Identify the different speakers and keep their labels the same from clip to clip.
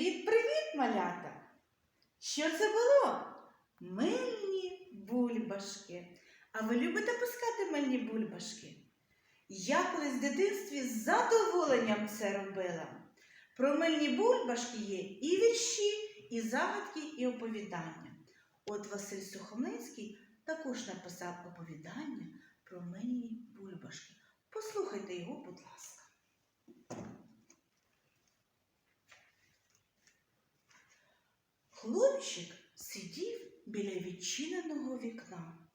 Speaker 1: Привіт, привіт, малята! Що це було? Мильні бульбашки. А ви любите пускати мильні бульбашки? Я колись в дитинстві з задоволенням це робила. Про мильні бульбашки є і вірші, і загадки, і оповідання. От Василь Сухомлинський також написав оповідання про мильні бульбашки. Послухайте його, будь ласка. Хлопчик сидів біля відчиненого вікна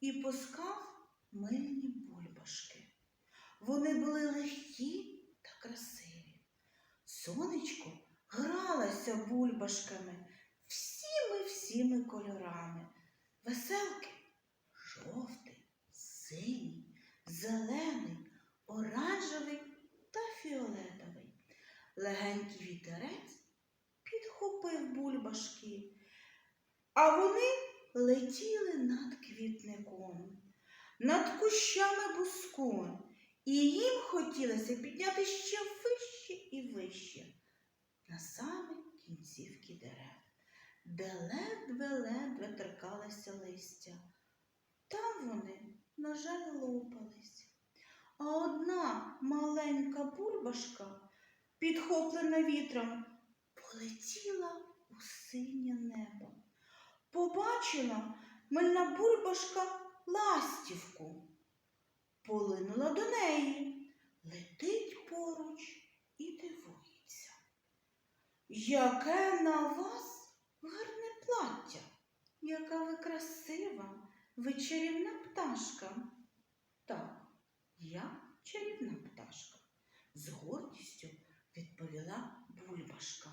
Speaker 1: і пускав мильні бульбашки. Вони були легкі та красиві. Сонечко гралося бульбашками всіми всіми кольорами. Веселки жовтий, синій, зелений, оранжевий та фіолетовий. Легенький вітерець підхопив бульбашки, а вони летіли над квітником, над кущами буску, і їм хотілося підняти ще вище і вище, на самі кінцівки дерев, де ледве-ледве торкалося листя. Там вони, на жаль, лопались. А одна маленька бульбашка, підхоплена вітром, полетіла у синє небо. Побачила мильна бульбашка ластівку. Полинула до неї, летить поруч і дивується. Яке на вас гарне плаття, яка ви красива, ви чарівна пташка. Так, я чарівна пташка, з гордістю відповіла бульбашка.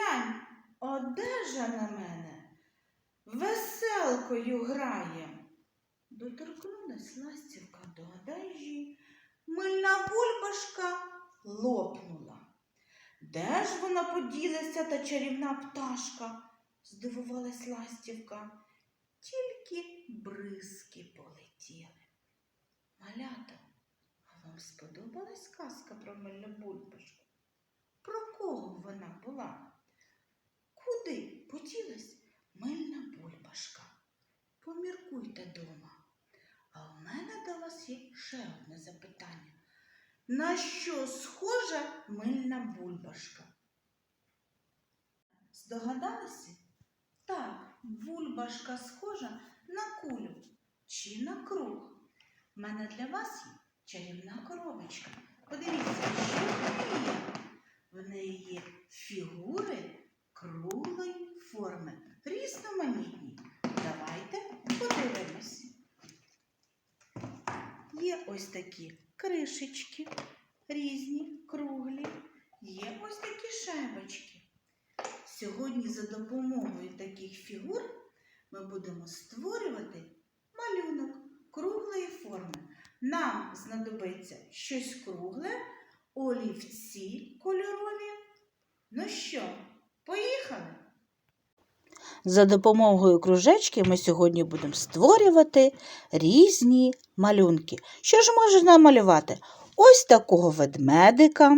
Speaker 1: Поглянь, одежа на мене веселкою грає. Доторкнулась ластівка до одежі, мильна бульбашка лопнула. Де ж вона поділася та чарівна пташка? здивувалась ластівка. Тільки бризки полетіли. Малята, а вам сподобалась казка про мильну бульбашку? Про кого вона була? Куди мильна бульбашка? Поміркуйте дома. А в мене до вас є ще одне запитання. На що схожа мильна бульбашка? Здогадалися? Так, бульбашка схожа на кулю чи на круг. У мене для вас є чарівна коробочка. Подивіться, що в неї є. В неї є фігури круглої форми, різноманітні. Давайте подивимось. Є ось такі кришечки, різні, круглі, є ось такі шайбочки. Сьогодні за допомогою таких фігур ми будемо створювати малюнок круглої форми. Нам знадобиться щось кругле, олівці кольорові. Ну що, поїхали?
Speaker 2: За допомогою кружечки ми сьогодні будемо створювати різні малюнки. Що ж можна намалювати? Ось такого ведмедика.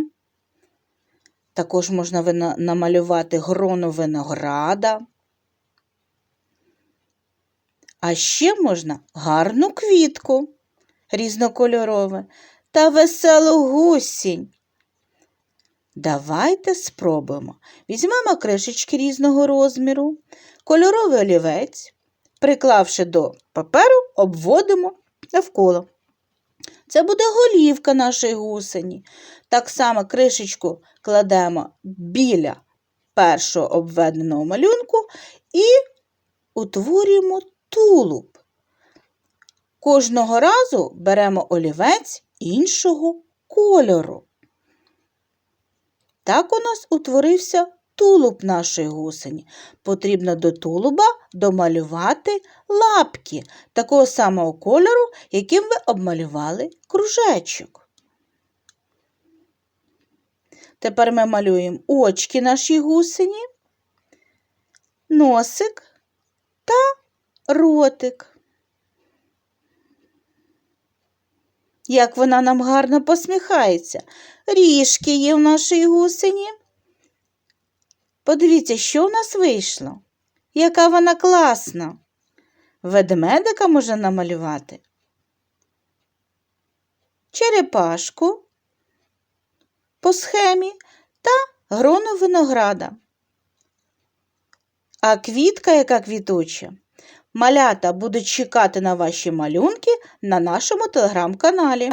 Speaker 2: Також можна намалювати грону винограда. А ще можна гарну квітку різнокольорове та веселу гусінь. Давайте спробуємо. Візьмемо кришечки різного розміру, кольоровий олівець, приклавши до паперу, обводимо навколо. Це буде голівка нашої гусені. Так само кришечку кладемо біля першого обведеного малюнку і утворюємо тулуб. Кожного разу беремо олівець іншого кольору. Так у нас утворився тулуб нашої гусені. Потрібно до тулуба домалювати лапки такого самого кольору, яким ви обмалювали кружечок. Тепер ми малюємо очки нашій гусені, носик та ротик. Як вона нам гарно посміхається. Ріжки є в нашій гусені. Подивіться, що в нас вийшло. Яка вона класна. Ведмедика можна намалювати. Черепашку по схемі та грону винограда. А квітка, яка квітуча. Малята будуть чекати на ваші малюнки на нашому телеграм-каналі.